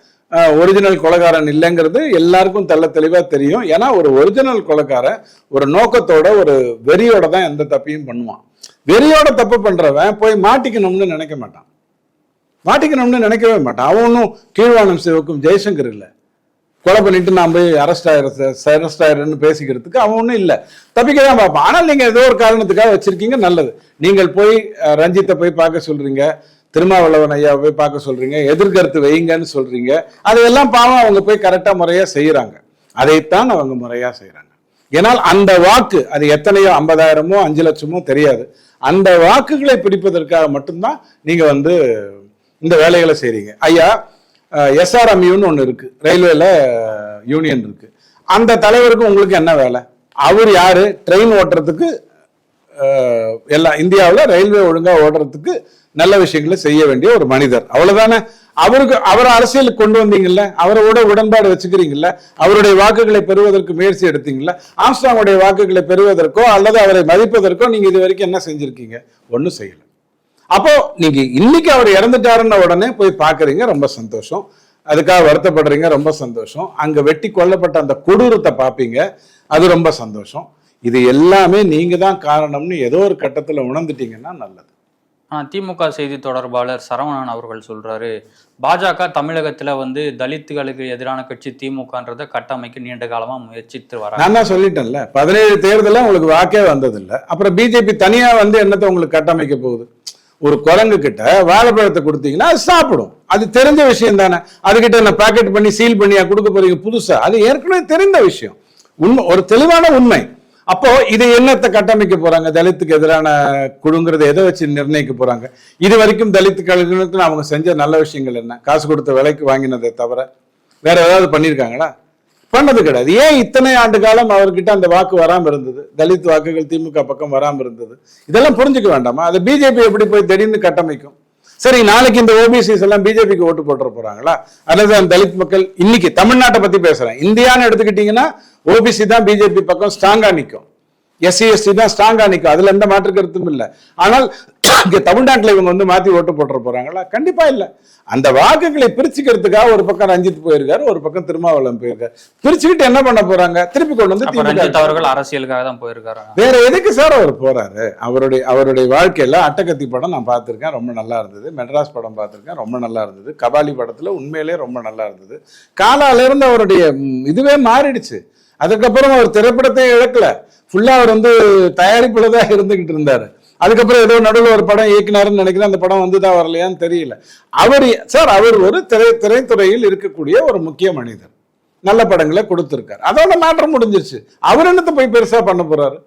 [SPEAKER 2] ஒரிஜினல் கொலகாரன் இல்லைங்கிறது எல்லாருக்கும் தெள்ள தெளிவா தெரியும். ஏன்னா ஒரு ஒரிஜினல் கொலகாரன் ஒரு நோக்கத்தோட ஒரு வெறியோட தான் எந்த தப்பையும் பண்ணுவான். வெறியோட தப்பு பண்றவன் போய் மாட்டிக்கணும்னு நினைக்க மாட்டான். மாட்டிக்கணும்னு நினைக்கவே மாட்டான். அவன் ஒன்றும் கீழ்வானம் சிவக்கும் ஜெய்சங்கர் இல்லை. கொலை பண்ணிட்டு நான் போய் அரெஸ்ட் ஆயிரு அரெஸ்ட் ஆயிருன்னு பேசிக்கிறதுக்கு அவன் ஒன்றும் இல்லை. தப்பிக்க தான் பார்ப்பான். ஆனால் நீங்கள் ஏதோ ஒரு காரணத்துக்காக வச்சிருக்கீங்க நல்லது. நீங்கள் போய் ரஞ்சித்தை போய் பார்க்க சொல்றீங்க திருமாவளவன் ஐயாவை போய் பார்க்க சொல்றீங்க எதிர்கருத்து வைங்கன்னு சொல்றீங்க அதையெல்லாம் பாவம் அவங்க போய் கரெக்டாக முறையாக செய்கிறாங்க அதைத்தான் அவங்க முறையாக செய்கிறாங்க ஏன்னால் அந்த வாக்கு அது எத்தனையோ ஐம்பதாயிரமோ அஞ்சு லட்சமோ தெரியாது. அந்த வாக்குகளை பிடிப்பதற்காக மட்டும்தான் நீங்கள் வந்து இந்த வேலைகளை செய்கிறீங்க ஐயா எஸ்ஆர்எம்யூன்னு ஒன்று இருக்குது ரயில்வேல யூனியன் இருக்குது அந்த தலைவருக்கு உங்களுக்கு என்ன வேலை? அவர் யார்? ட்ரெயின் ஓட்டுறதுக்கு எல்லாம் எல்லா இந்தியாவில் ரயில்வே ஒழுங்காக ஓடுறதுக்கு நல்ல விஷயங்களை செய்ய வேண்டிய ஒரு மனிதர். அவ்வளோதானே அவருக்கு அவரை அரசியலுக்கு கொண்டு வந்தீங்கல்ல? அவரோட உடன்பாடு வச்சுக்கிறீங்கல்ல? அவருடைய வாக்குகளை பெறுவதற்கு முயற்சி எடுத்தீங்கல்ல? ஆம்ஸ்டாங்குடைய வாக்குகளை பெறுவதற்கோ அல்லது அவரை மதிப்பதற்கோ நீங்கள் இது வரைக்கும் என்ன செஞ்சுருக்கீங்க? ஒன்றும் செய்யலை. அப்போ நீங்க இன்னைக்கு அவர் இறந்துட்டாருன்ன உடனே போய் பாக்குறீங்க ரொம்ப சந்தோஷம். அதுக்காக வருத்தப்படுறீங்க ரொம்ப சந்தோஷம். அங்க வெட்டி கொல்லப்பட்ட அந்த கொடூரத்தை பார்ப்பீங்க அது ரொம்ப சந்தோஷம். இது எல்லாமே நீங்க தான் காரணம்னு ஏதோ ஒரு கட்டத்துல உணர்ந்துட்டீங்கன்னா நல்லது.
[SPEAKER 1] திமுக செய்தி தொடர்பாளர் சரவணன் அவர்கள் சொல்றாரு பாஜக தமிழகத்துல வந்து தலித்துகளுக்கு எதிரான கட்சி திமுகன்றதை கட்டமைக்க நீண்ட காலமா முயற்சித்து வராங்க.
[SPEAKER 2] நான் தான் சொல்லிட்டேன்ல பதினேழு தேர்தலில் உங்களுக்கு வாக்கே வந்ததில்லை. அப்புறம் பிஜேபி தனியா வந்து என்னத்தை உங்களுக்கு கட்டமைக்க போகுது? ஒரு குரங்கு கிட்ட வாழைப்பழத்தை கொடுத்தீங்கன்னா அது சாப்பிடும். அது தெரிஞ்ச விஷயம் தானே. அதுகிட்ட என்ன பேக்கெட் பண்ணி சீல் பண்ணியா கொடுக்க போறீங்க புதுசா? அது ஏற்கனவே தெரிந்த விஷயம். உண்மை ஒரு தெளிவான உண்மை. அப்போ இது என்னத்தை கட்டமைக்க போறாங்க? தலித்துக்கு எதிரான குழுங்கிறத எதை வச்சு நிர்ணயிக்க போறாங்க? இது வரைக்கும் தலித்து தலித்துக்களுக்கு அவங்க செஞ்ச நல்ல விஷயங்கள் என்ன? காசு கொடுத்த விலைக்கு வாங்கினதை தவிர வேற ஏதாவது பண்ணியிருக்காங்களா? பண்ணது கிடையாது. ஏன் இத்தனை ஆண்டு காலம் அவர்கிட்ட அந்த வாக்கு வராமல் இருந்தது? தலித் வாக்குகள் திமுக பக்கம் வராமல் இருந்தது. இதெல்லாம் புரிஞ்சுக்க வேண்டாமா? அது பிஜேபி எப்படி போய் திடீர்னு கட்டமைக்கும்? சரி நாளைக்கு இந்த ஓபிசிஸ் எல்லாம் பிஜேபிக்கு ஓட்டு போட்டுற போறாங்களா? அல்லது அந்த தலித் மக்கள் இன்னைக்கு தமிழ்நாட்டை பத்தி பேசுறேன். இந்தியான்னு எடுத்துக்கிட்டீங்கன்னா ஓபிசி தான் பிஜேபி பக்கம் ஸ்ட்ராங்கா நிற்கும் எஸ்சி எஸ்டி தான் ஸ்ட்ராங்கா நிற்கும் அதுல எந்த மாற்று கருத்தும் இல்லை. ஆனால் இங்க தமிழ்நாட்டுல இவங்க வந்து மாத்தி ஓட்டு போட்டுற போறாங்களா? கண்டிப்பா இல்ல. அந்த வாக்குகளை பிரிச்சுக்கிறதுக்காக ஒரு பக்கம் ரஞ்சித் போயிருக்காரு ஒரு பக்கம் திருமாவளவன் போயிருக்காரு. பிரிச்சுக்கிட்டு என்ன பண்ண போறாங்க? திருப்பி கொண்டு வந்து
[SPEAKER 1] ரஞ்சித் அவர்கள் அரசியலுக்காக தான் போயிருக்காரு?
[SPEAKER 2] வேற எதுக்கு சார் அவர் போறாரு? அவருடைய அவருடைய வாழ்க்கையில அட்டகத்தி படம் நான் பார்த்திருக்கேன் ரொம்ப நல்லா இருந்தது. மெட்ராஸ் படம் பார்த்திருக்கேன் ரொம்ப நல்லா இருந்தது. கபாலி படத்துல உண்மையிலேயே ரொம்ப நல்லா இருந்தது. காலால இருந்து அவருடைய இதுவே மாறிடுச்சு. அதுக்கப்புறம் அவர் திரைப்படத்தை இழக்கல. ஃபுல்லா அவர் வந்து தயாரிப்புல தான் இருந்துகிட்டு இருந்தாரு. அதுக்கப்புறம் ஏதோ நடுவில் ஒரு படம் இயக்குனாருன்னு நினைக்கிறேன் அந்த படம் வந்துதான் வரலையான்னு தெரியல. அவர் சார் அவர் ஒரு திரை திரைத்துறையில் இருக்கக்கூடிய ஒரு முக்கிய மனிதர். நல்ல படங்களை கொடுத்திருக்காரு. அதோட மாற்றம் முடிஞ்சிருச்சு. அவர் என்னத்த போய் பெருசா பண்ண போறாரு?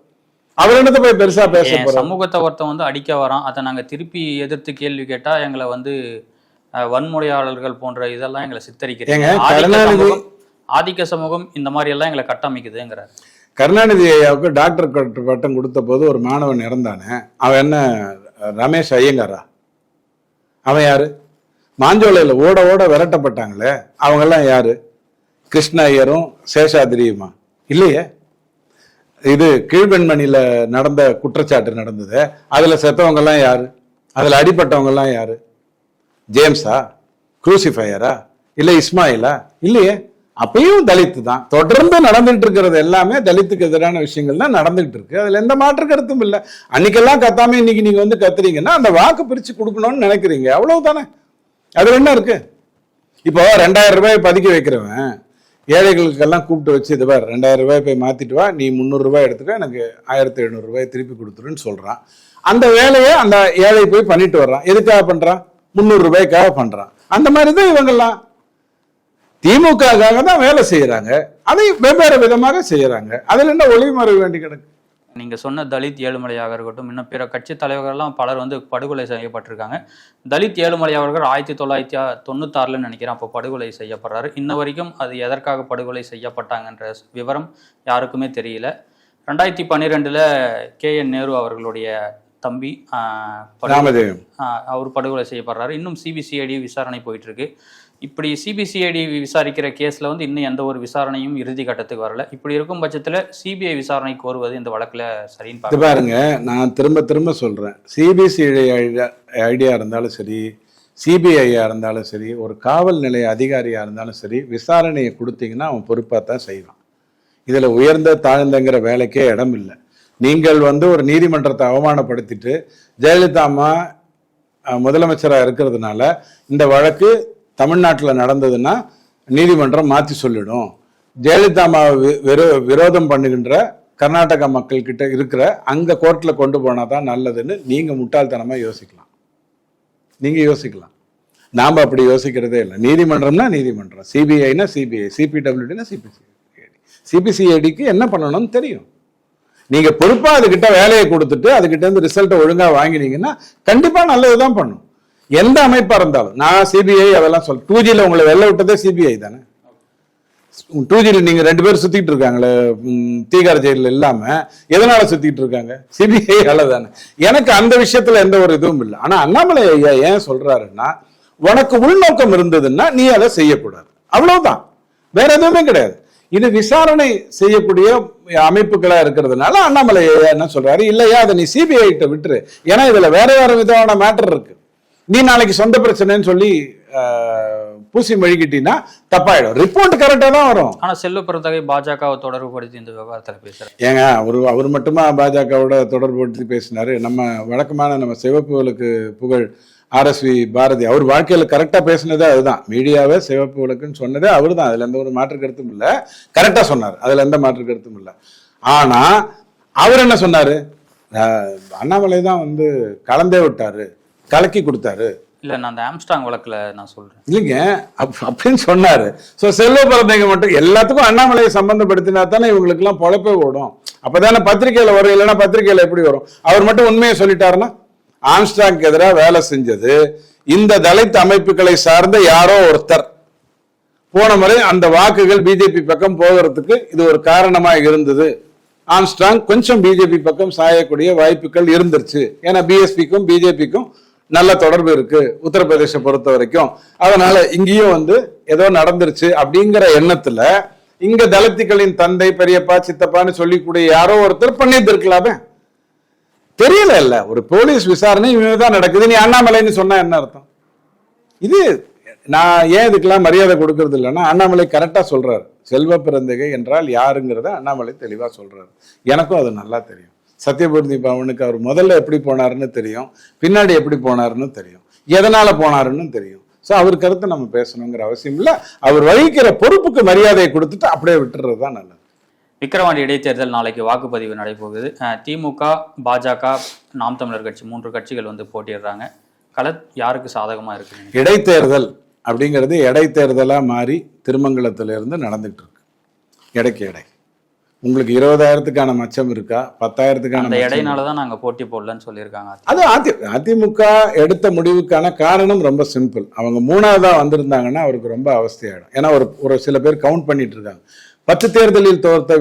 [SPEAKER 2] அவர் என்னத்த போய் பெருசா பேச போறாரு?
[SPEAKER 1] சமூகத்தை ஒருத்தன் வந்து அடிக்க வரான் அதை நாங்க திருப்பி எதிர்த்து கேள்வி கேட்டா எங்களை வந்து வன்முறையாளர்கள் போன்ற இதெல்லாம் எங்களை சமூகம் ஆதிக்க சமூகம் இந்த மாதிரி எல்லாம் எங்களை கட்டமைக்குதுங்கிறார்.
[SPEAKER 2] கருணாநிதி ஐயாவுக்கு டாக்டர் பட்டம் கொடுத்த போது ஒரு மாணவன் இறந்தானே அவன் என்ன ரமேஷ் ஐயங்காரா? அவன் யாரு? மாஞ்சோலையில் ஓட ஓட விரட்டப்பட்டாங்களே அவங்கெல்லாம் யாரு? கிருஷ்ண ஐயரும் சேஷாதிரியுமா? இல்லையே. இது கீழ்பெண்மணியில் நடந்த குற்றச்சாட்டு நடந்தது. அதில் செத்தவங்கெல்லாம் யாரு? அதில் அடிப்பட்டவங்கெல்லாம் யாரு? ஜேம்ஸா? குரூசிஃபையரா? இல்லை இஸ்மாயிலா? இல்லையே. அப்பயும் தலித்து தான். தொடர்ந்து நடந்துட்டு இருக்கிறது எல்லாமே தலித்துக்கு எதிரான விஷயங்கள் தான் நடந்துட்டு இருக்கு. அதுல எந்த மாற்று கருத்தும் இல்லை. அன்னைக்கெல்லாம் கத்தாம இன்னைக்கு நீங்க வந்து கத்துறீங்கன்னா அந்த வாக்கு பிரிச்சு கொடுக்கணும்னு நினைக்கிறீங்க. அவ்வளவுதானே. அது என்ன இருக்கு? இப்போ ரெண்டாயிரம் ரூபாய் பதுக்கி வைக்கிறவன் ஏழைகளுக்கெல்லாம் கூப்பிட்டு வச்சு இது பார் ரெண்டாயிரம் ரூபாய் போய் மாத்திட்டு வா நீ முந்நூறு ரூபாய் எடுத்துக்க எனக்கு ஆயிரத்தி எழுநூறு ரூபாய் திருப்பி கொடுத்துருன்னு சொல்றான். அந்த வேலையை அந்த ஏழை போய் பண்ணிட்டு வர்றான். எதுக்காக பண்றான்? முந்நூறு ரூபாய்க்காக பண்றான். அந்த மாதிரி தான் இவங்கெல்லாம். திமுகக்காக தான் வேலை செய்யறாங்க. அதை வெவ்வேறு விதமாக செய்யறாங்க. அதுல என்ன ஒளிமறை வேண்டி கிடக்கு?
[SPEAKER 1] நீங்க சொன்ன தலித் ஏழுமலையாக இருக்கட்டும் இன்னும் பிற கட்சி தலைவர்கள்லாம் பலர் வந்து படுகொலை செய்யப்பட்டிருக்காங்க. தலித் ஏழுமலை அவர்கள் ஆயிரத்தி தொள்ளாயிரத்தி தொண்ணூத்தாறுல நினைக்கிறேன் அப்போ படுகொலை செய்யப்படுறாரு. இன்ன வரைக்கும் அது எதற்காக படுகொலை செய்யப்பட்டாங்கன்ற விவரம் யாருக்குமே தெரியல. ரெண்டாயிரத்தி பன்னிரெண்டுல கே என் நேரு அவர்களுடைய தம்பி அவர் படுகொலை செய்யப்படுறாரு. இன்னும் சிபிசிஐடி விசாரணை போயிட்டு இருக்கு. இப்படி சிபிசிஐடி விசாரிக்கிற கேஸ்ல வந்து இன்னும் எந்த ஒரு விசாரணையும் இறுதி கட்டத்துக்கு வரல. இப்படி இருக்கும் பட்சத்துல சிபிஐ விசாரணை கோருவது இந்த வழக்குல சரின்னு
[SPEAKER 2] பாருங்க நான் திரும்ப திரும்ப சொல்றேன். சிபிசிஐடி ஐடியா இருந்தாலும் சரி சிபிஐயா இருந்தாலும் சரி ஒரு காவல் நிலைய அதிகாரியா இருந்தாலும் சரி விசாரணையை கொடுத்தீங்கன்னா அவன் பொறுப்பாக தான் செய்வான். இதுல உயர்ந்த தாழ்ந்தங்கிற வேலைக்கே இடம் இல்லை. நீங்கள் வந்து ஒரு நீதிமன்றத்தை அவமானப்படுத்திட்டு ஜெயலலிதா அம்மா அஹ், முதலமைச்சரா இருக்கிறதுனால இந்த வழக்கு தமிழ்நாட்டில் நடந்ததுன்னா நீதிமன்றம் மாற்றி சொல்லிடும். ஜெயலலிதா அம்மாவை விரோ விரோதம் பண்ணுகின்ற கர்நாடகா மக்கள் கிட்ட இருக்கிற அங்க கோர்ட்ல கொண்டு போனா தான் நல்லதுன்னு நீங்க முட்டாள்தனமா யோசிக்கலாம். நீங்க யோசிக்கலாம். நாம அப்படி யோசிக்கிறதே இல்லை. நீதிமன்றம்னா நீதிமன்றம். சிபிஐனா சிபிஐ சிபிடபிள்யூடினா சிபிசிஐடி சிபிசிஐடிக்கு என்ன பண்ணணும்னு தெரியும். நீங்க பொறுப்பா அதுகிட்ட வேலையை கொடுத்துட்டு அதுகிட்ட இருந்து ரிசல்ட்டை ஒழுங்கா வாங்கினீங்கன்னா கண்டிப்பா நல்லதுதான் பண்ணும். எந்த அமைப்பா இருந்தாலும் நான் சிபிஐ அதெல்லாம் சொல் டூ ஜியில் உங்களை வெளில விட்டதே சிபிஐ தானே? டூ ஜியில் நீங்க ரெண்டு பேரும் சுத்திட்டு இருக்காங்களே தீகார் ஜெயிலில் இல்லாம எதனால சுத்திட்டு இருக்காங்க? சிபிஐ தானே. எனக்கு அந்த விஷயத்துல எந்த ஒரு இதுவும் இல்லை. ஆனா அண்ணாமலை ஐயா ஏன் சொல்றாருன்னா உனக்கு உள்நோக்கம் இருந்ததுன்னா நீ அதை செய்யக்கூடாது. அவ்வளவுதான். வேற எதுவுமே கிடையாது. இது விசாரணை செய்யக்கூடிய அமைப்புகளா இருக்கிறதுனால அண்ணாமலை ஐயா என்ன சொல்றாரு இல்லையா அதை நீ சிபிஐ கிட்ட விட்டுரு. ஏன்னா இதுல வேற வேற விதமான மேட்டர் இருக்கு. நீ நாளைக்கு சொந்த பிரச்சனைன்னு சொல்லி பூசி மெழுகிட்டீங்கன்னா தப்பாயிடும். ரிப்போர்ட் கரெக்டா தான் வரும்.
[SPEAKER 1] ஆனா செல்வ பிறந்தகை பாஜகவை தொடர்புபடுத்தி இந்த விவகாரத்துல பேசுறேன்
[SPEAKER 2] ஏங்க அவரு அவர் மட்டுமா பாஜகவோட தொடர்புபடுத்தி பேசினாரு? நம்ம வழக்கமான நம்ம சிவப்புகளுக்கு புகழ் ஆர்எஸ்வி பாரதி அவர் வாழ்க்கையில கரெக்டா பேசினதே அதுதான். மீடியாவே சிவப்பு விளக்குன்னு சொன்னதே அவர் தான் அதுல எந்த ஒரு மாற்று கருத்தும் இல்ல. கரெக்டா சொன்னார். அதுல எந்த மாற்று கருத்தும் இல்ல. ஆனா அவர் என்ன சொன்னாரு? அண்ணாமலை தான் வந்து கலந்தே விட்டாரு. கலக்கி கொடுத்தாரு.
[SPEAKER 1] இல்ல நான் அந்த ஆம்ஸ்டாங் வழக்குல நான் சொல்றேன்.
[SPEAKER 2] இல்லைங்க அப்- அப்படின்னு சொன்னாரு. சோ செல்வ பிறந்தவங்க மட்டும் எல்லாத்துக்கும் அண்ணாமலையை சம்பந்தப்படுத்தினா தானே இவங்களுக்கு எல்லாம் பொழப்பே ஓடும். அப்பதானே பத்திரிக்கையில வரும் இல்லைன்னா பத்திரிக்கையில எப்படி வரும்? அவர் மட்டும் உண்மையை சொல்லிட்டாருன்னா ஆம்ஸ்டாங்க்கு எதிராக வேலை செஞ்சது இந்த தலித் அமைப்புகளை சார்ந்த யாரோ ஒருத்தர். போன முறை அந்த வாக்குகள் பிஜேபி பக்கம் போகிறதுக்கு இது ஒரு காரணமா இருந்தது. ஆம்ஸ்ட்ராங் கொஞ்சம் பிஜேபி பக்கம் சாயக்கூடிய வாய்ப்புகள் இருந்துருச்சு. ஏன்னா பிஎஸ்பிக்கும் பிஜேபிக்கும் நல்ல தொடர்பு இருக்கு உத்தரப்பிரதேச பொறுத்த வரைக்கும். அதனால இங்கேயும் வந்து ஏதோ நடந்துருச்சு அப்படிங்கிற எண்ணத்துல இங்க தலித்துகளின் தந்தை பெரியப்பா சித்தப்பான்னு சொல்லிக்கூடிய யாரோ ஒருத்தர் பண்ணியிருந்திருக்கலாமே. தெரியல இல்ல. ஒரு போலீஸ் விசாரணை இவங்கதான் நடக்குது. நீ அண்ணாமலைன்னு சொன்னா என்ன அர்த்தம்? இது நான் ஏன் இதுக்கெல்லாம் மரியாதை கொடுக்கறது இல்லைன்னா அண்ணாமலை கரெக்டா சொல்றாரு. செல்வ பிறந்தகை என்றால் யாருங்கிறத அண்ணாமலை தெளிவா சொல்றாரு. எனக்கும் அது நல்லா தெரியும். சத்யபூர்த்தி பவனுக்கு அவர் முதல்ல எப்படி போனாருன்னு தெரியும் பின்னாடி எப்படி போனாருன்னு தெரியும் எதனால போனாருன்னு தெரியும். ஸோ அவர் கருத்தை நம்ம பேசணுங்கிற அவசியம் இல்லை. அவர் வகிக்கிற பொறுப்புக்கு மரியாதையை கொடுத்துட்டு அப்படியே விட்டுறது தான் நல்லது.
[SPEAKER 1] விக்கிரவாண்டி இடைத்தேர்தல் நாளைக்கு வாக்குப்பதிவு நடைபோகுது. திமுக பாஜக நாம் தமிழர் கட்சி மூன்று கட்சிகள் வந்து போட்டியிடுறாங்க. கள யாருக்கு சாதகமா இருக்கு?
[SPEAKER 2] இடைத்தேர்தல் அப்படிங்கிறது இடைத்தேர்தலா மாறி திருமங்கலத்திலிருந்து நடந்துட்டு இருக்கு. எடைக்கு எடை உங்களுக்கு இருபதாயிரத்துக்கான மச்சம் இருக்கா? பத்தாயிரத்துக்கான
[SPEAKER 1] அந்த இடையினால தான் போட்டி போடலன்னு சொல்லியிருக்காங்க
[SPEAKER 2] அது அதி அதிமுக எடுத்த முடிவுக்கான காரணம் ரொம்ப சிம்பிள். அவங்க மூணாவதா வந்திருந்தாங்கன்னா அவருக்கு ரொம்ப அவஸ்தையாயிடும். ஏன்னா ஒரு ஒரு சில பேர் கவுண்ட் பண்ணிட்டு இருக்காங்க. பத்து தேர்தலில் தோர்த்த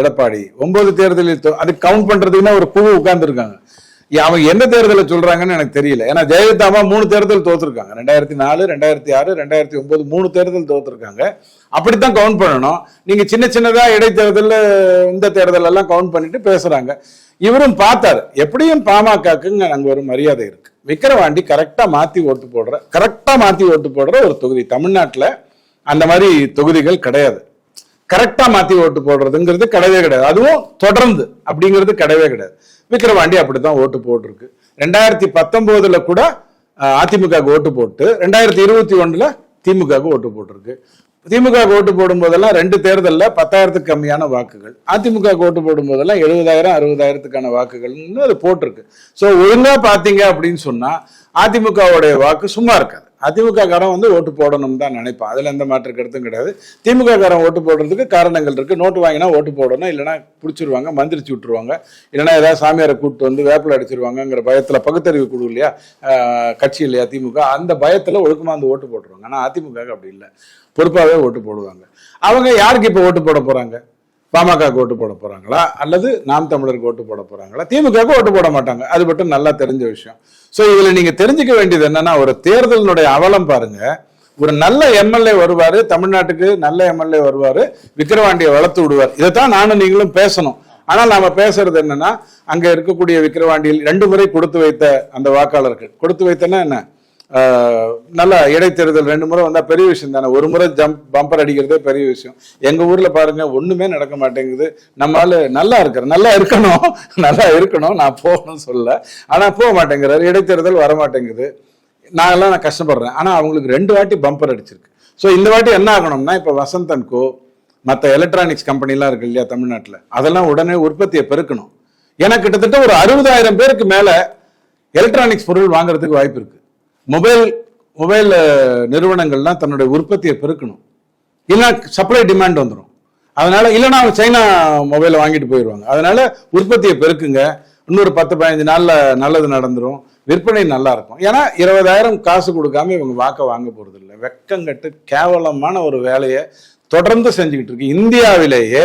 [SPEAKER 2] எடப்பாடி ஒன்பது தேர்தலில் தோ அது கவுண்ட் பண்றதுக்குன்னா ஒரு குழு உட்கார்ந்துருக்காங்க. அவங்க எந்த தேர்தலை சொல்றாங்கன்னு எனக்கு தெரியல. ஏன்னா ஜெயலலிதாமா மூணு தேர்தல் தோத்துருக்காங்க. ரெண்டாயிரத்தி நாலு ரெண்டாயிரத்தி ஆறு ரெண்டாயிரத்தி ஒன்பது மூணு தேர்தல் தோத்துருக்காங்க. அப்படித்தான் கவுண்ட் பண்ணணும். நீங்க சின்ன சின்னதா இடைத்தேர்தல் இந்த தேர்தல் எல்லாம் கவுண்ட் பண்ணிட்டு பேசுறாங்க. இவரும் பார்த்தாரு. எப்படியும் பாமகக்குங்க அங்க ஒரு மரியாதை இருக்கு. விக்கிரவாண்டி கரெக்டா மாத்தி ஓட்டு போடுற கரெக்டா மாத்தி ஓட்டு போடுற ஒரு தொகுதி. தமிழ்நாட்டில் அந்த மாதிரி தொகுதிகள் கிடையாது. கரெக்டா மாத்தி ஓட்டு போடுறதுங்கிறது கிடையவே கிடையாது. அதுவும் தொடர்ந்து அப்படிங்கிறது கிடையவே கிடையாது. விக்கிரவாண்டி அப்படித்தான் ஓட்டு போட்டிருக்கு. ரெண்டாயிரத்தி பத்தொன்பதுல கூட அதிமுக ஓட்டு போட்டு ரெண்டாயிரத்தி இருபத்தி ஒண்ணுல திமுகவுக்கு ஓட்டு போட்டிருக்கு. திமுக ஓட்டு போடும்போதெல்லாம் ரெண்டு தேர்தலில் பத்தாயிரத்துக்கு கம்மியான வாக்குகள். அதிமுக ஓட்டு போடும்போதெல்லாம் எழுபதாயிரம் அறுபதாயிரத்துக்கான வாக்குகள்னு அது போட்டிருக்கு. ஸோ ஒழுங்காக பார்த்தீங்க அப்படின்னு சொன்னால் அதிமுகவுடைய வாக்கு சும்மா இருக்காது. அதிமுக காரன் வந்து ஓட்டு போடணும் தான் நினைப்பான். அதுல எந்த மாற்று கருத்தும் கிடையாது. திமுக காரன் ஓட்டு போடுறதுக்கு காரணங்கள் இருக்கு. நோட்டு வாங்கினா ஓட்டு போடணும் இல்லைன்னா பிடிச்சிருவாங்க மந்திரிச்சு விட்டுருவாங்க. இல்லைன்னா ஏதாவது சாமியாரை கூப்பிட்டு வந்து வேப்பில அடிச்சிருவாங்கங்கிற பயத்துல பகுத்தறிவு குழு இல்லையா? கட்சி இல்லையா திமுக? அந்த பயத்துல ஒழுக்கமா வந்து ஓட்டு போட்டுருவாங்க. ஆனா அதிமுக அப்படி இல்லை. பொறுப்பாகவே ஓட்டு போடுவாங்க. அவங்க யாருக்கு இப்ப ஓட்டு போட போறாங்க? பாமகவுக்கு ஓட்டு போட போறாங்களா? அல்லது நாம் தமிழருக்கு ஓட்டு போட போறாங்களா? திமுகவுக்கு ஓட்டு போட மாட்டாங்க. அது மட்டும் நல்லா தெரிஞ்ச விஷயம். ஸோ இதுல நீங்க தெரிஞ்சுக்க வேண்டியது என்னன்னா ஒரு தேர்தலினுடைய அவலம் பாருங்க. ஒரு நல்ல எம்எல்ஏ வருவாரு தமிழ்நாட்டுக்கு நல்ல எம்எல்ஏ வருவாரு விக்கிரவாண்டியை வளர்த்து விடுவார். இதைத்தான் நானும் நீங்களும் பேசணும். ஆனால் நாம பேசுறது என்னன்னா அங்க இருக்கக்கூடிய விக்கிரவாண்டியில் ரெண்டு முறை கொடுத்து வைத்த அந்த வாக்காளர்கள். கொடுத்து வைத்தனா என்ன? நல்ல இடைத்தேர்தல் ரெண்டு முறை வந்தால் பெரிய விஷயம் தானே. ஒரு முறை ஜம்ப் பம்பர் அடிக்கிறதே பெரிய விஷயம். எங்கள் ஊரில் பாருங்க ஒன்றுமே நடக்க மாட்டேங்குது. நம்ம ஆள் நல்லா இருக்கிற நல்லா இருக்கணும். நல்லா இருக்கணும். நான் போகணும்னு சொல்ல ஆனால் போக மாட்டேங்கிறாரு. இடைத்தேர்தல் வர மாட்டேங்குது. நாங்கெல்லாம் நான் கஷ்டப்படுறேன். ஆனால் அவங்களுக்கு ரெண்டு வாட்டி பம்பர் அடிச்சிருக்கு. ஸோ இந்த வாட்டி என்ன ஆகணும்னா இப்போ வசந்தன்கோ மற்ற எலக்ட்ரானிக்ஸ் கம்பெனிலாம் இருக்கு இல்லையா தமிழ்நாட்டில் அதெல்லாம் உடனே உற்பத்தியை பெருக்கணும். ஏன்னா கிட்டத்தட்ட ஒரு அறுபதாயிரம் பேருக்கு மேலே எலக்ட்ரானிக்ஸ் பொருள் வாங்குறதுக்கு வாய்ப்பு இருக்குது மொபைல் மொபைல் நிறுவனங்கள்லாம் தன்னுடைய உற்பத்தியை பெருக்கணும். இல்லைன்னா சப்ளை டிமாண்ட் வந்துடும் அதனால இல்லைன்னா அவங்க சைனா மொபைலை வாங்கிட்டு போயிடுவாங்க. அதனால உற்பத்தியை பெருக்குங்க. இன்னொரு பத்து பதினஞ்சு நாளில் நல்லது நடந்துரும். விற்பனை நல்லா இருக்கும். ஏன்னா இருபதாயிரம் காசு கொடுக்காம இவங்க வாக்க வாங்க போறது இல்லை வெக்கங்கட்டு கேவலமான ஒரு வேலையை தொடர்ந்து செஞ்சுக்கிட்டு இருக்கு. இந்தியாவிலேயே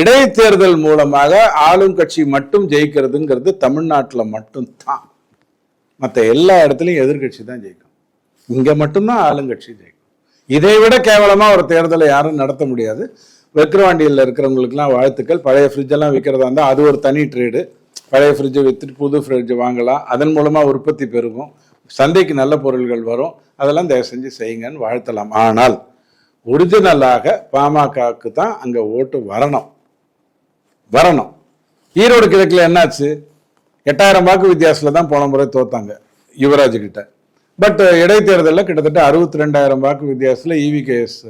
[SPEAKER 2] இடைத்தேர்தல் மூலமாக ஆளும் கட்சி மட்டும் ஜெயிக்கிறதுங்கிறது தமிழ்நாட்டில் மட்டும்தான். மற்ற எல்லா இடத்துலையும் எதிர்க்கட்சி தான் ஜெயிக்கும். இங்கே மட்டும்தான் ஆளுங்கட்சி ஜெயிக்கும். இதை விட கேவலமாக ஒரு தேர்தலை யாரும் நடத்த முடியாது. விக்கிரவாண்டியில் இருக்கிறவங்களுக்குலாம் வாழ்த்துக்கள். பழைய ஃப்ரிட்ஜெல்லாம் விற்கிறதா இருந்தால் அது ஒரு தனி ட்ரேடு பழைய ஃப்ரிட்ஜை விற்றுட்டு புது ஃப்ரிட்ஜ் வாங்கலாம். அதன் மூலமாக உற்பத்தி பெருகும். சந்தைக்கு நல்ல பொருள்கள் வரும். அதெல்லாம் தயவு செஞ்சு செய்யுங்கன்னு வாழ்த்தலாம். ஆனால் ஒரிஜினலாக பாமகவுக்கு தான் அங்கே ஓட்டு வரணும். வரணும். ஈரோடு கிழக்கில் என்னாச்சு? எட்டாயிரம் வாக்கு வித்தியாசத்தில் தான் போன முறை தோத்தாங்க யுவராஜ் கிட்ட. பட் இடைத்தேர்தலில் கிட்டத்தட்ட அறுபத்தி ரெண்டாயிரம் வாக்கு வித்தியாசத்தில் E இவிகேஎஸ்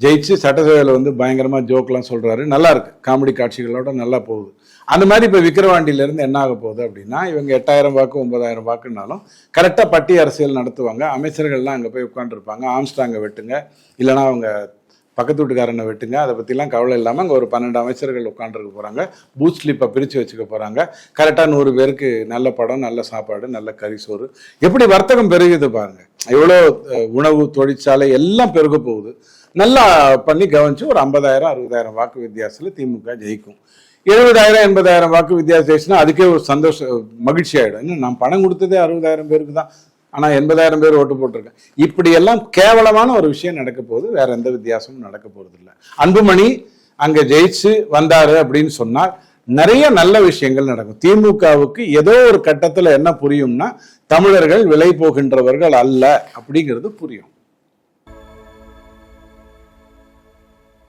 [SPEAKER 2] ஜெயிச்சு சட்டசபையில் வந்து பயங்கரமாக ஜோக்லாம் சொல்கிறாரு நல்லா இருக்கு. காமெடி காட்சிகளோட நல்லா போகுது. அந்த மாதிரி இப்போ விக்கிரவாண்டியிலேருந்து என்ன ஆக போகுது அப்படின்னா இவங்க எட்டாயிரம் வாக்கு ஒன்பதாயிரம் வாக்குனாலும் கரெக்டாக பட்டி அரசியல் நடத்துவாங்க. அமைச்சர்கள்லாம் அங்கே போய் உட்காந்துருப்பாங்க ஆம்ஸ்டாங்க வெட்டுங்க. இல்லைன்னா அவங்க பக்கத்து வீட்டுக்காரனை வெட்டுங்க. அதை பற்றிலாம் கவலை இல்லாமல் அங்கே ஒரு பன்னெண்டு அமைச்சர்கள் உட்காந்துருக்க போகிறாங்க பூத் ஸ்லிப்பை பிரித்து வச்சுக்க போகிறாங்க கரெக்டாக நூறு பேருக்கு நல்ல படம் நல்ல சாப்பாடு நல்ல கரிசோறு எப்படி வர்த்தகம் பெருகுது பாருங்க. எவ்வளோ உணவு தொழிற்சாலை எல்லாம் பெருக போகுது. நல்லா பண்ணி கவனித்து ஒரு ஐம்பதாயிரம் அறுபதாயிரம் வாக்கு வித்தியாசத்தில் திமுக ஜெயிக்கும். எழுபதாயிரம் எண்பதாயிரம் வாக்கு வித்தியாசம் ஜெயிச்சுன்னா அதுக்கே ஒரு சந்தோஷம் மகிழ்ச்சி ஆகிடும் இன்னும் நான் பணம் கொடுத்ததே அறுபதாயிரம் பேருக்கு தான். ஆனால் எண்பதாயிரம் பேர் ஓட்டு போட்டிருக்கேன். இப்படியெல்லாம் கேவலமான ஒரு விஷயம் நடக்க போகுது. வேற எந்த வித்தியாசமும் நடக்க போகிறது இல்லை. அன்புமணி அங்கே ஜெயிச்சு வந்தாரு அப்படின்னு சொன்னால் நிறைய நல்ல விஷயங்கள் நடக்கும். திமுகவுக்கு ஏதோ ஒரு கட்டத்தில் என்ன புரியும்னா தமிழர்கள் விலை போகின்றவர்கள் அல்ல அப்படிங்கிறது புரியும்.